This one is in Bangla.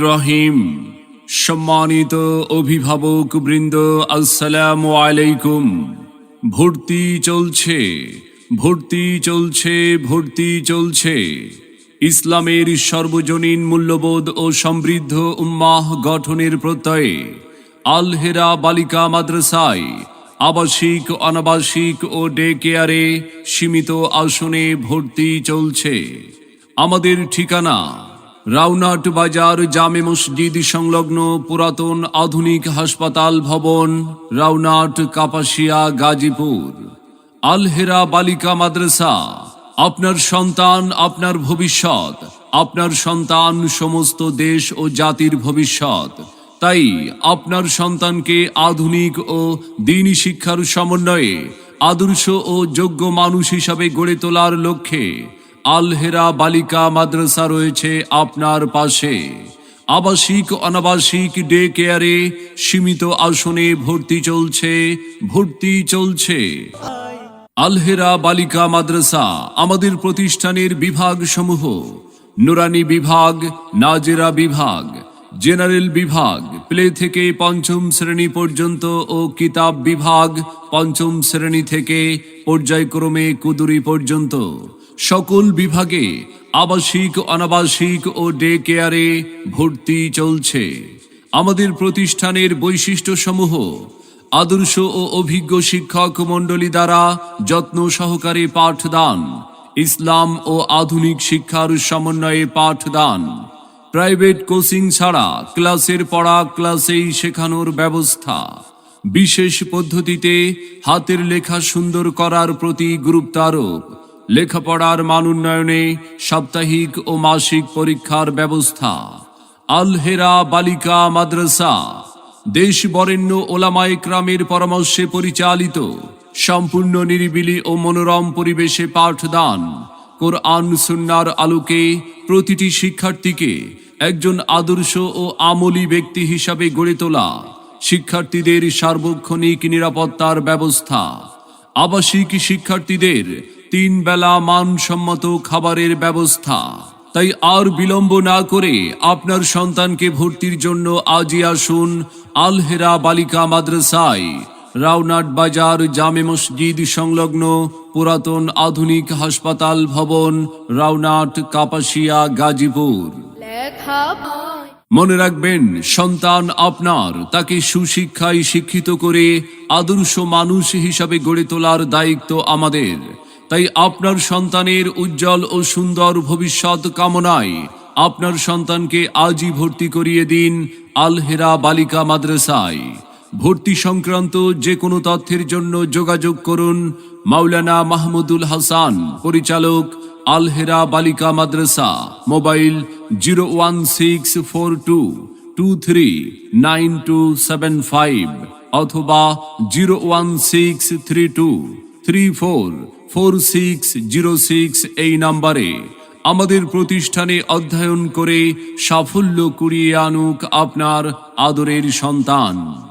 রহিম সম্মানিত অভিভাবক বৃন্দ, আসসালাম আলাইকুম। ভর্তি চলছে ভর্তি চলছে ভর্তি চলছে। ইসলামের সর্বজনীন মূল্যবোধ ও সমৃদ্ধ উম্মাহ গঠনের প্রত্যয়ে আলহেরা বালিকা মাদ্রাসায় আবাসিক, অনাবাসিক ও ডে কেয়ারে সীমিত আসনে ভর্তি চলছে। আমাদের ঠিকানা, রাউনাট বাজার জামে মসজিদ সংলগ্ন পুরাতন আধুনিক হাসপাতাল ভবন, রাউনাট, কাপাসিয়া, গাজীপুর। আলহেরা বালিকা মাদ্রাসা, আপনার সন্তান, আপনার ভবিষ্যৎ, আপনার সন্তান, সমস্ত দেশ ও জাতির ভবিষ্যৎ। তাই আপনার সন্তানকে আধুনিক ও দিনী শিক্ষার সমন্বয়ে আদর্শ ও যোগ্য মানুষ হিসাবে গড়ে তোলার লক্ষ্যে আলহেরা বালিকা মাদ্রাসা রয়েছে আপনার পাশে। আবাসিক, অনাবাসিক ডে কেয়ারে সীমিত আসনে ভর্তি চলছে ভর্তি চলছে। আলহেরা বালিকা মাদ্রাসা আমাদের প্রতিষ্ঠানের বিভাগ সমূহ নুরানি বিভাগ, নাজেরা বিভাগ জেনারেল বিভাগ, প্লে থেকে পঞ্চম শ্রেণি পর্যন্ত ও কিতাব বিভাগ, পঞ্চম শ্রেণি থেকে পর্যায়ক্রমে কুদুরি পর্যন্ত। সকল বিভাগে আবাসিক, অনাবাসিক ও ডে কেয়ারে ভর্তি চলছে। আমাদের প্রতিষ্ঠানের বৈশিষ্ট্যসমূহ, আদর্শ ও অভিজ্ঞ শিক্ষক মণ্ডলী দ্বারা যত্ন সহকারে পাঠদান, ইসলাম ও আধুনিক শিক্ষার সমন্বয়ে পাঠদান। প্রাইভেট কোচিং ছাড়া ক্লাসের পড়া ক্লাসেই শেখানোর ব্যবস্থা। বিশেষ পদ্ধতিতে হাতের লেখা সুন্দর করার প্রতি গুরুত্ব আরোপ লেখাপড়ার মান উন্নয়নে সাপ্তাহিক ও মাসিক পরীক্ষার ব্যবস্থা। আলহেরা বালিকা মাদ্রাসা। দেশ বরেণ্য ওলামায়ে ক্রামের পরামর্শে পরিচালিত। সম্পূর্ণ নিরিবিলি ও মনোরম পরিবেশে পাঠদান। কোরআন সুন্নার আলোকে প্রতিটি শিক্ষার্থীকে একজন আদর্শ ও আমলি ব্যক্তি হিসাবে গড়ে তোলা শিক্ষার্থীদের সার্বক্ষণিক নিরাপত্তার ব্যবস্থা। আবাসিক শিক্ষার্থীদের তিন বেলা মানসম্মত খাবারের ব্যবস্থা। তাই আর বিলম্ব না করে আপনার সন্তানকে ভর্তির জন্য আজই আসুন আলহেরা বালিকা মাদ্রাসায়। রাউনাট বাজার জামে মসজিদ সংলগ্ন পুরাতন আধুনিক হাসপাতাল ভবন রাউনাট কাপাসিয়া, গাজীপুর। মনে রাখবেন, সন্তান আপনার, তাকে সুশিক্ষায় শিক্ষিত করে আদর্শ মানুষ হিসাবে গড়ে তোলার দায়িত্ব আমাদের। তাই আপনার সন্তানের উজ্জ্বল ও সুন্দর ভবিষ্যৎ কামনায় আপনার সন্তানকে আজই ভর্তি করিয়ে দিন আলহেরা বালিকা মাদ্রাসায়। ভর্তি সংক্রান্ত যে কোনো তথ্যের জন্য যোগাযোগ করুন মাওলানা মাহমুদুল হাসান, পরিচালক আলহেরা বালিকা মাদ্রাসা, mobile zero one six four two two three nine two seven five অথবা zero one six three two three four four six zero six এই নাম্বারে আমাদের প্রতিষ্ঠানে অধ্যয়ন করে সাফল্য কুড়িয়ে আনুক আপনার আদরের সন্তান।